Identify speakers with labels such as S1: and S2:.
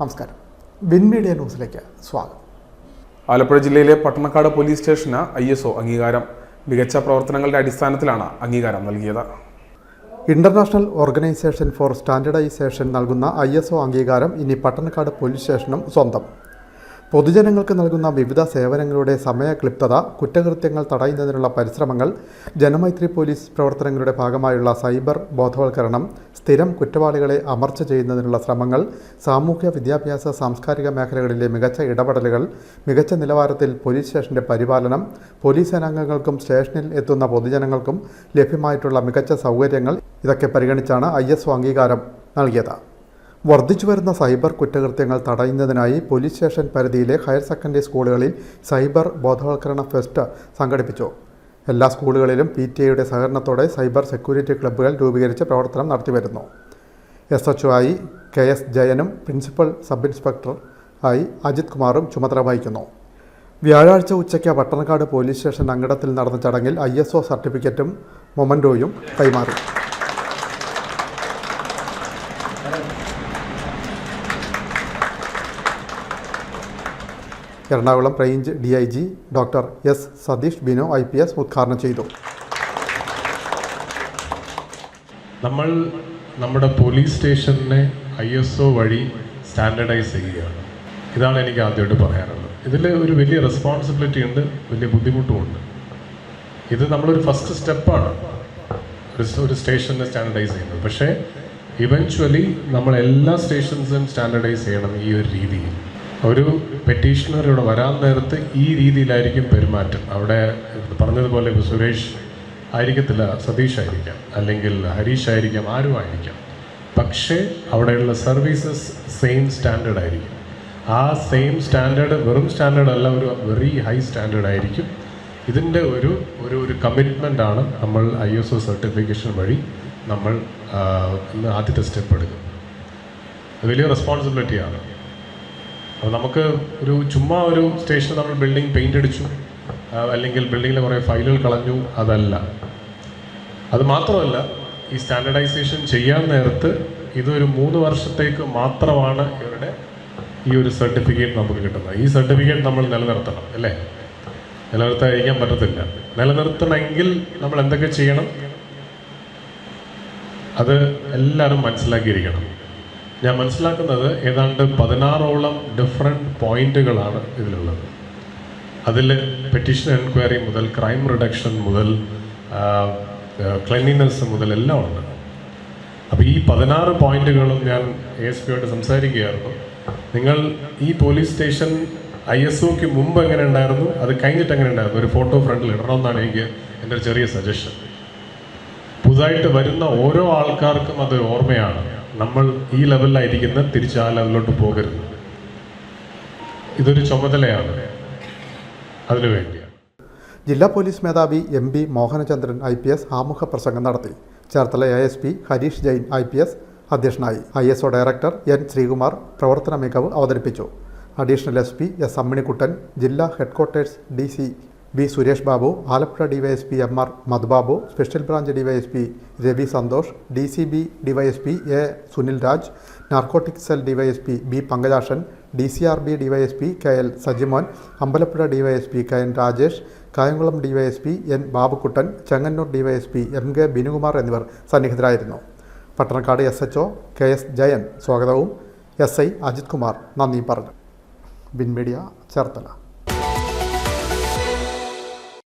S1: നമസ്കാരം. Win media ന്യൂസിലേക്ക് സ്വാഗതം.
S2: ആലപ്പുഴ ജില്ലയിലെ പട്ടണക്കാട് പോലീസ് സ്റ്റേഷന് ഐ എസ് ഒ അംഗീകാരം. മികച്ച പ്രവർത്തനങ്ങളുടെ അടിസ്ഥാനത്തിലാണ് അംഗീകാരം നൽകിയത്.
S1: ഇന്റർനാഷണൽ ഓർഗനൈസേഷൻ ഫോർ സ്റ്റാൻഡർഡൈസേഷൻ നൽകുന്ന ഐ എസ് ഒ അംഗീകാരം ഇനി പട്ടണക്കാട് പോലീസ് സ്റ്റേഷനും സ്വന്തം. പൊതുജനങ്ങൾക്ക് നൽകുന്ന വിവിധ സേവനങ്ങളുടെ സമയക്ലിപ്തത കുറ്റകൃത്യങ്ങൾ തടയുന്നതിനുള്ള പരിശ്രമങ്ങൾ ജനമൈത്രി പോലീസ് പ്രവർത്തനങ്ങളുടെ ഭാഗമായുള്ള സൈബർ ബോധവൽക്കരണം സ്ഥിരം കുറ്റവാളികളെ അമർച്ച ചെയ്യുന്നതിനുള്ള ശ്രമങ്ങൾ സാമൂഹ്യ വിദ്യാഭ്യാസ സാംസ്കാരിക മേഖലകളിലെ മികച്ച ഇടപെടലുകൾ മികച്ച നിലവാരത്തിൽ പോലീസ് സ്റ്റേഷന്റെ പരിപാലനം പോലീസ് സേനാംഗങ്ങൾക്കും സ്റ്റേഷനിൽ എത്തുന്ന പൊതുജനങ്ങൾക്കും ലഭ്യമായിട്ടുള്ള മികച്ച സൗകര്യങ്ങൾ ഇതൊക്കെ പരിഗണിച്ചാണ് ഐ എസ് അംഗീകാരം നൽകിയത്. വർദ്ധിച്ചു വരുന്ന സൈബർ കുറ്റകൃത്യങ്ങൾ തടയുന്നതിനായി പോലീസ് സ്റ്റേഷൻ പരിധിയിലെ ഹയർ സെക്കൻഡറി സ്കൂളുകളിൽ സൈബർ ബോധവൽക്കരണ ഫെസ്റ്റ് സംഘടിപ്പിച്ചു. എല്ലാ സ്കൂളുകളിലും പി ടി എയുടെ സഹകരണത്തോടെ സൈബർ സെക്യൂരിറ്റി ക്ലബ്ബുകൾ രൂപീകരിച്ച് പ്രവർത്തനം നടത്തിവരുന്നു. എസ് എച്ച് ആയി കെ എസ് ജയനും പ്രിൻസിപ്പൽ സബ് ഇൻസ്പെക്ടർ ആയി അജിത് കുമാറും ചുമതല വഹിക്കുന്നു. വ്യാഴാഴ്ച ഉച്ചയ്ക്ക് പട്ടണക്കാട് പോലീസ് സ്റ്റേഷൻ അങ്കണത്തിൽ നടന്ന ചടങ്ങിൽ ഐ സർട്ടിഫിക്കറ്റും മൊമന്റോയും കൈമാറി. Ernakulam range D I G doctor S Satheesh Bino I P S ഉദ്ഘാടനം ചെയ്തു.
S3: നമ്മൾ നമ്മുടെ പോലീസ് സ്റ്റേഷനെ ഐ എസ് ഒ വഴി സ്റ്റാൻഡർഡൈസ് ചെയ്യുകയാണ്. ഇതാണ് എനിക്ക് ആദ്യമായിട്ട് പറയാനുള്ളത്. ഇതിൽ ഒരു വലിയ റെസ്പോൺസിബിലിറ്റി ഉണ്ട് വലിയ ബുദ്ധിമുട്ടുമുണ്ട് ഇത് നമ്മളൊരു ഫസ്റ്റ് സ്റ്റെപ്പാണ് ഒരു സ്റ്റേഷനെ സ്റ്റാൻഡർഡൈസ് ചെയ്യുന്നത്. പക്ഷേ ഇവൻച്വലി നമ്മൾ എല്ലാ സ്റ്റേഷൻസും സ്റ്റാൻഡർഡൈസ് ചെയ്യണം ഈ ഒരു രീതിയിൽ. ഒരു പെറ്റീഷണർ ഇവിടെ വരാൻ നേരത്ത് ഈ രീതിയിലായിരിക്കും പെരുമാറ്റം. അവിടെ പറഞ്ഞതുപോലെ ഇപ്പോൾ സുരേഷ് ആയിരിക്കത്തില്ല സതീഷ് ആയിരിക്കാം അല്ലെങ്കിൽ ഹരീഷ് ആയിരിക്കാം ആരും ആയിരിക്കാം. പക്ഷേ അവിടെയുള്ള സർവീസസ് സെയിം സ്റ്റാൻഡേർഡ് ആയിരിക്കും. ആ സെയിം സ്റ്റാൻഡേർഡ് വെറും സ്റ്റാൻഡേർഡ് അല്ല ഒരു വെറി ഹൈ സ്റ്റാൻഡേർഡ് ആയിരിക്കും. ഇതിന്റെ ഒരു ഒരു ഒരു കമ്മിറ്റ്മെന്റ് ആണ് നമ്മൾ ഐ എസ് ഒ സർട്ടിഫിക്കേഷൻ വഴി നമ്മൾ ആദ്യത്തെ സ്റ്റെപ്പ് എടുക്കുന്നത്. വലിയ റെസ്പോൺസിബിലിറ്റിയാണ് അപ്പോൾ നമുക്ക് ഒരു ചുമ്മാ ഒരു സ്റ്റേഷൻ നമ്മൾ ബിൽഡിംഗ് പെയിന്റ് അടിച്ചു. അല്ലെങ്കിൽ ബിൽഡിങ്ങിലെ കുറേ ഫയലുകൾ കളഞ്ഞു. അതല്ല. അത് മാത്രമല്ല ഈ സ്റ്റാൻഡർഡൈസേഷൻ ചെയ്യാൻ നേരത്ത് ഇതൊരു മൂന്ന് വർഷത്തേക്ക് മാത്രമാണ് ഇവരുടെ ഈ ഒരു സർട്ടിഫിക്കറ്റ് നമുക്ക് കിട്ടുന്നത്. ഈ സർട്ടിഫിക്കറ്റ് നമ്മൾ നിലനിർത്തണം അല്ലേ? നിലനിർത്താതിരിക്കാൻ പറ്റത്തില്ല. നിലനിർത്തണമെങ്കിൽ നമ്മൾ എന്തൊക്കെ ചെയ്യണം? അത് എല്ലാവരും മനസ്സിലാക്കിയിരിക്കണം. ഞാൻ മനസ്സിലാക്കുന്നത് ഏതാണ്ട് പതിനാറോളം ഡിഫറെന്റ് പോയിന്റുകളാണ് ഇതിലുള്ളത്. അതിൽ പെറ്റീഷൻ എൻക്വയറി മുതൽ ക്രൈം റിഡക്ഷൻ മുതൽ ക്ലെൻലിനെസ് മുതൽ എല്ലാം ഉണ്ട്. അപ്പോൾ ഈ പതിനാറ് പോയിന്റുകളും ഞാൻ എ എസ് പിയോട് സംസാരിക്കുകയായിരുന്നു. നിങ്ങൾ ഈ പോലീസ് സ്റ്റേഷൻ ഐ എസ് ഒക്ക് മുമ്പ് എങ്ങനെ ഉണ്ടായിരുന്നു? അത് കഴിഞ്ഞിട്ട് എങ്ങനെ ഉണ്ടായിരുന്നു? ഒരു ഫോട്ടോ ഫ്രണ്ടിൽ ഇടണമെന്നാണ് എനിക്ക് എന്റെ ചെറിയ സജഷൻ പുതുതായിട്ട് വരുന്ന ഓരോ ആൾക്കാർക്കും അത് ഓർമ്മയാണ്. നമ്മൾ ഈ ലെവലിലായിരിക്കുന്ന തിരിച്ച് ആ ലെവലിലോട്ട് പോകരുത്. ഇതൊരു ചുമതലയാണ്. അതിനു വേണ്ടിയാണ്.
S1: ജില്ലാ പോലീസ് മേധാവി M P Mohanachandran I P S ആമുഖ പ്രസംഗം നടത്തി. Cherthala A S P Harish Jain I P S അധ്യക്ഷനായി. I S O director N Sreekumar പ്രവർത്തന മികവ് അവതരിപ്പിച്ചു. Additional S P S Amminikuttan ജില്ലാ headquarters D C B Suresh Babu Alappuzha DYSP M R Madhubabu special branch DYSP Ravi Santhosh D C B DYSP A Sunil Raj narcotic cell DYSP B Pankajakshan D C R B DYSP K L Sajimon Ambalappuzha DYSP K N Rajesh Kayamkulam DYSP N Babukuttan Chengannur DYSP M K Binukumar എന്നിവർ സന്നിഹിതരായിരുന്നു. Pattanakkad S H O K S Jayan സ്വാഗതവും. S I Ajith Kumar നന്ദിയും പറഞ്ഞു. ബിൻ media Cherthala.